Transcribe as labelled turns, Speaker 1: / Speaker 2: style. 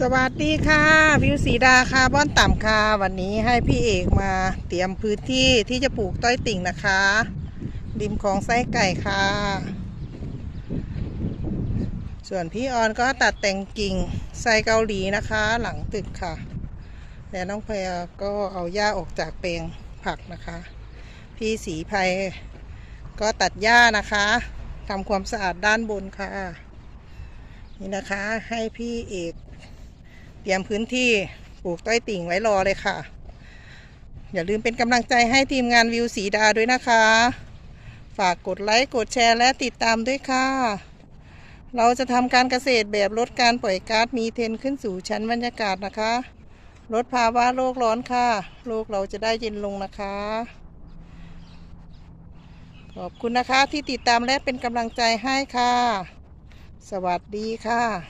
Speaker 1: สวัสดีค่ะ วิวสีดาคาร์บอนต่ำค่ะ วันนี้ให้พี่เอกมาเตรียมพื้นที่ที่จะปลูกต้อยติ่งนะคะริมของไส้ไก่ค่ะ ส่วนพี่ออนก็ตัดแต่งกิ่งไส้เกาหลีนะคะ หลังตึกค่ะ และน้องเพยก็เอาหญ้าออกจากเปลงผักนะคะ พี่สีภัยก็ตัดหญ้านะคะทำความสะอาดด้านบนค่ะ นี่นะคะให้พี่เอก เตรียมพื้นที่ปลูกต้อยติ่งไว้รอเลยค่ะ อย่าลืมเป็นกำลังใจให้ทีมงานวิวสีดาด้วยนะคะ ฝากกดไลค์กดแชร์และติดตามด้วยค่ะ เราจะทำการเกษตรแบบลดการปล่อยก๊าซมีเทนขึ้นสู่ชั้นบรรยากาศนะคะ ลดภาวะโลกร้อนค่ะโลกเราจะได้เย็นลงนะคะ ขอบคุณนะคะที่ติดตามและเป็นกำลังใจให้ค่ะ สวัสดีค่ะ